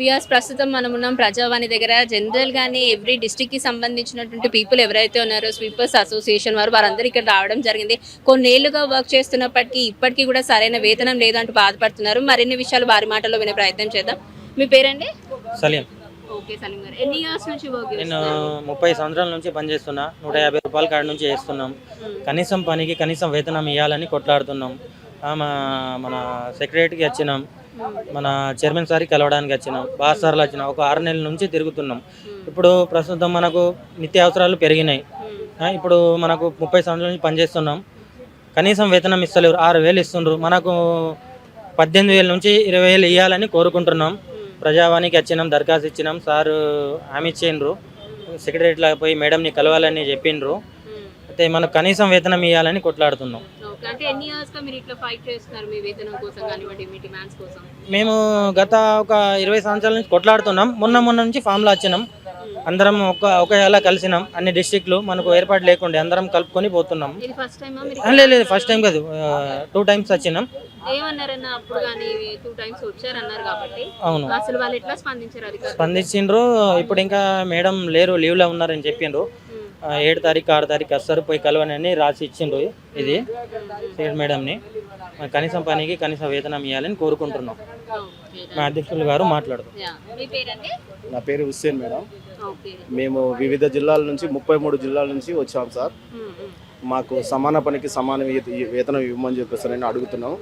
వియాస్ ప్రస్తుతం మనం ఉన్నాం ప్రజావాణి దగ్గర. జనరల్ గానే ఎవ్రీ డిస్టిక్కి సంబంధించినటువంటి పీపుల్ ఎవరైతే ఉన్నారో స్వీపర్స్ అసోసియేషన్ వారు వారందరూ ఇక్కడ రావడం జరిగింది. కొన్నేళ్ళుగా వర్క్ చేస్తున్నప్పటికీ ఇప్పటికీ కూడా సరైన వేతనం లేదంటూ బాధపడుతున్నారు. మరిన్ని విషయాలు వారి మాటల్లో వినే ప్రయత్నం చేద్దాం. మీ పేరండి? సలీం. ఓకే సలీం గారు. ఎన్ని ఇయర్స్ నుంచి వర్క్ నేను ముప్పై సంవత్సరాల నుంచి పనిచేస్తున్నా నూట యాభై రూపాయల కాడ నుంచి చేస్తున్నాం. కనీసం పనికి కనీసం వేతనం ఇవ్వాలని కొట్లాడుతున్నాం. మన సెక్రటరీకి వచ్చినాం. మన చైర్మన్ సార్కి కలవడానికి వచ్చినాం బాస్ సార్లు వచ్చినాం ఒక ఆరు నెలల నుంచి తిరుగుతున్నాం. ఇప్పుడు ప్రస్తుతం మనకు నిత్యావసరాలు పెరిగినాయి. ఇప్పుడు మనకు ముప్పై సంవత్సరాల నుంచి పనిచేస్తున్నాం. కనీసం వేతనం ఇస్తలేరు ఆరు వేలు ఇస్తుండ్రు. మనకు పద్దెనిమిది వేల నుంచి ఇరవై వేలు ఇవ్వాలని కోరుకుంటున్నాం. ప్రజావానికి వచ్చినాం దరఖాస్తు ఇచ్చినాం సారు హామీ ఇచ్చిండ్రు. సెక్రటరీలో పోయి మేడంని కలవాలని చెప్పిండ్రు. అయితే మనకు కనీసం వేతనం ఇవ్వాలని కొట్లాడుతున్నాం. ఓకే. అంటే ఎన్ని ఇయర్స్గా మీరు ఇట్లా ఫైట్ చేస్తున్నారు మీ వేతనం కోసం కానివ్వండి మీ డిమాండ్స్ కోసం? మేము గత ఒక ఇరవై సంవత్సరాల నుంచి కొట్లాడుతున్నాం. మొన్న మొన్న నుంచి ఫామ్లో వచ్చినాం. అందరం ఒక ఒక ఎలా కలిసినాం. అన్ని డిస్టిక్లు మనకు ఏర్పాటు లేకుండే అందరం కలుపుకొని పోతున్నాం. ఇది ఫస్ట్ టైమా మీరు ఆ, లేదు లేదు ఫస్ట్ టైం కాదు. టూ టైమ్స్ వచ్చినాం. ఏమన్నారన్న అప్పుడు కానీ టూ టైమ్స్ వచ్చారన్నారు కాబట్టి? అవును. అసలు వాళ్ళు ఎట్లా స్పందించారు స్పందించిండ్రు. ఇప్పుడు ఇంకా మేడం లేరు లీవ్లో ఉన్నారని చెప్పిండ్రు. ఏడు తారీఖు ఆరు తారీఖు వస్తారు పోయి కలవని అని రాసి ఇచ్చిండ్రు ఇది సీడ్ మేడంని. కనీసం పనికి కనీసం వేతనం ఇవ్వాలని కోరుకుంటున్నాం. మా అధ్యక్షులు గారు మాట్లాడుతారు యా. మీ పేరండి? నా పేరు హుస్సేన్ మేడం. ఓకే. మేము వివిధ జిల్లాల నుంచి ముప్పై మూడు జిల్లాల నుంచి వచ్చాం సార్. మాకు సమాన పనికి సమాన వేత- వేతనం ఇవ్వమని చెప్పేసి నేను అడుగుతున్నాం.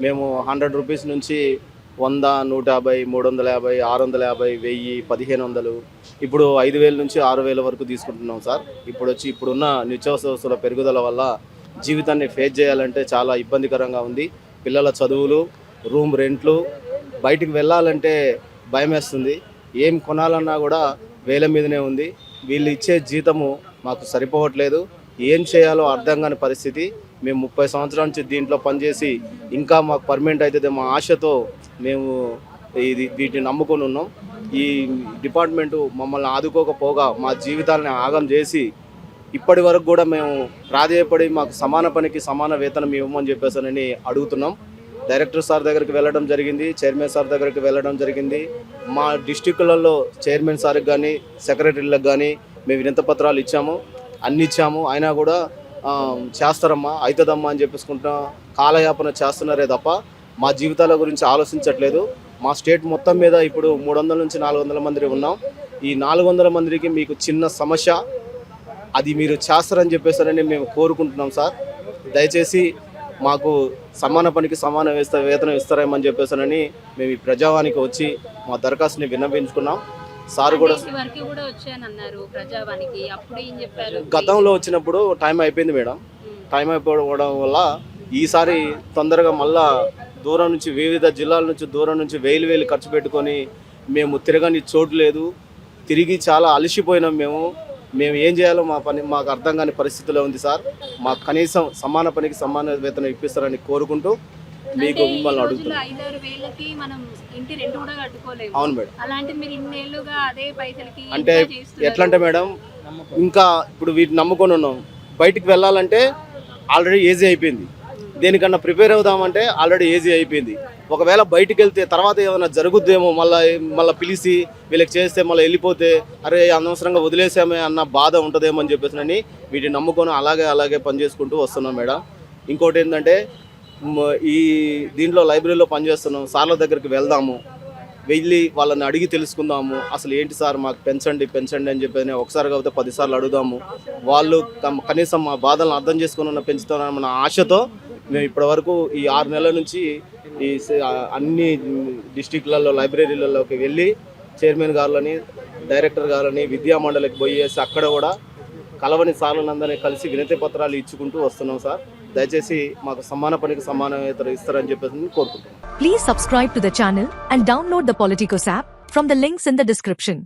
మేము హండ్రెడ్ రూపీస్ నుంచి వంద నూట యాభై మూడు వందల యాభై ఆరు వందల యాభై వెయ్యి పదిహేను వందలు. ఇప్పుడు ఐదు వేల నుంచి ఆరు వేల వరకు తీసుకుంటున్నాం సార్. ఇప్పుడు వచ్చి ఇప్పుడున్న నిత్యావసర వస్తువుల పెరుగుదల వల్ల జీవితాన్ని ఫేస్ చేయాలంటే చాలా ఇబ్బందికరంగా ఉంది. పిల్లల చదువులు రూమ్ రెంట్లు బయటికి వెళ్ళాలంటే భయం వేస్తుంది ఏం కొనాలన్నా కూడా వేల మీదనే ఉంది. వీళ్ళు ఇచ్చే జీతము మాకు సరిపోవట్లేదు. ఏం చేయాలో అర్థం కాని పరిస్థితి. మేము ముప్పై సంవత్సరాల నుంచి దీంట్లో పనిచేసి ఇంకా మాకు పర్మనెంట్ అవుతుంది మా ఆశతో మేము ఇది వీటిని నమ్ముకొని ఉన్నాం. ఈ డిపార్ట్మెంటు మమ్మల్ని ఆదుకోకపోగా మా జీవితాలని ఆగం చేసి ఇప్పటి వరకు కూడా మేము ప్రాధేయపడి మాకు సమాన పనికి సమాన వేతనం ఇవ్వమని చెప్పేసానని అడుగుతున్నాం. డైరెక్టర్ సార్ దగ్గరికి వెళ్ళడం జరిగింది చైర్మన్ సార్ దగ్గరికి వెళ్ళడం జరిగింది. మా డిస్టిక్లలో చైర్మన్ సార్కి కానీ సెక్రటరీలకు కానీ మేము వినత పత్రాలు ఇచ్చాము అన్ని ఇచ్చాము. అయినా కూడా చేస్తారమ్మా అవుతుందమ్మా అని చెప్పేసుకుంటా కాలయాపన చేస్తున్నారే తప్ప మా జీవితాల గురించి ఆలోచించట్లేదు. మా స్టేట్ మొత్తం మీద ఇప్పుడు మూడు వందల నుంచి నాలుగు వందల మంది ఉన్నాం. ఈ నాలుగు వందల మందికి మీకు చిన్న సమస్య. అది మీరు చేస్తారని చెప్పేసారని మేము కోరుకుంటున్నాం సార్. దయచేసి మాకు సమాన పనికి సమాన వేస్త వేతనం ఇస్తారేమని చెప్పేసారని మేము ఈ ప్రజావానికి వచ్చి మా దరఖాస్తుని విన్నవించుకున్నాం. సార్ కూడా గతంలో వచ్చినప్పుడు టైం అయిపోయింది మేడం. టైం అయిపోవడం వల్ల ఈసారి తొందరగా మళ్ళా దూరం నుంచి వివిధ జిల్లాల నుంచి దూరం నుంచి వేలు వేలు ఖర్చు పెట్టుకొని మేము తిరగని చోటు లేదు. తిరిగి చాలా అలసిపోయినాం మేము. మేము ఏం చేయాలో మా పని మాకు అర్థం కాని పరిస్థితిలో ఉంది సార్. మాకు కనీసం సమాన పనికి సమాన వేతనం ఇప్పిస్తారని కోరుకుంటూ మీకు మిమ్మల్ని రోజుల్లో అడుగుతున్నాం. ఐదారు వేలకి మనం ఇంటి రెంట్ కూడా కట్టుకోలేము. అవును మేడం. అంటే. ఎట్లా అంటే మేడం ఇంకా ఇప్పుడు వీటిని నమ్ముకొని ఉన్నాం. బయటికి వెళ్ళాలంటే ఆల్రెడీ ఏజీ అయిపోయింది. దేనికన్నా ప్రిపేర్ అవుదామంటే ఆల్రెడీ ఏజీ అయిపోయింది. ఒకవేళ బయటికి వెళ్తే తర్వాత ఏమైనా జరుగుద్దేమో మళ్ళీ మళ్ళీ పిలిచి వీళ్ళకి చేస్తే మళ్ళీ వెళ్ళిపోతే అరే అనవసరంగా వదిలేసామే అన్న బాధ ఉంటుందేమో అని చెప్పేసి అని వీటిని నమ్ముకొని అలాగే అలాగే పనిచేసుకుంటూ వస్తున్నాం మేడం. ఇంకోటి ఏంటంటే ఈ దీంట్లో లైబ్రరీలో పనిచేస్తున్నాం సార్ల దగ్గరికి వెళ్దాము. వెళ్ళి వాళ్ళని అడిగి తెలుసుకుందాము. అసలు ఏంటి సార్ మాకు పెంచండి పెంచండి అని చెప్పి ఒకసారి కాకపోతే పదిసార్లు అడుగుదాము. వాళ్ళు కనీసం మా బాధలను అర్థం చేసుకుని పెంచుతామన్న ఆశతో మేము ఇప్పటివరకు ఈ ఆరు నెలల నుంచి ఈ అన్ని డిస్టిక్లలో లైబ్రరీలలోకి వెళ్ళి చైర్మన్ గారులని డైరెక్టర్ గారులని విద్యా మండలికి పోయేసి అక్కడ కూడా కలవని సార్లందరినీ కలిసి వినతి పత్రాలు ఇచ్చుకుంటూ వస్తున్నాం సార్. దయచేసి మాకు సమాన పనికి సమాన ఇస్తారని చెప్పేసి కోరుకుంటున్నాం. Please subscribe to the channel and download the Politicos app from the links in the description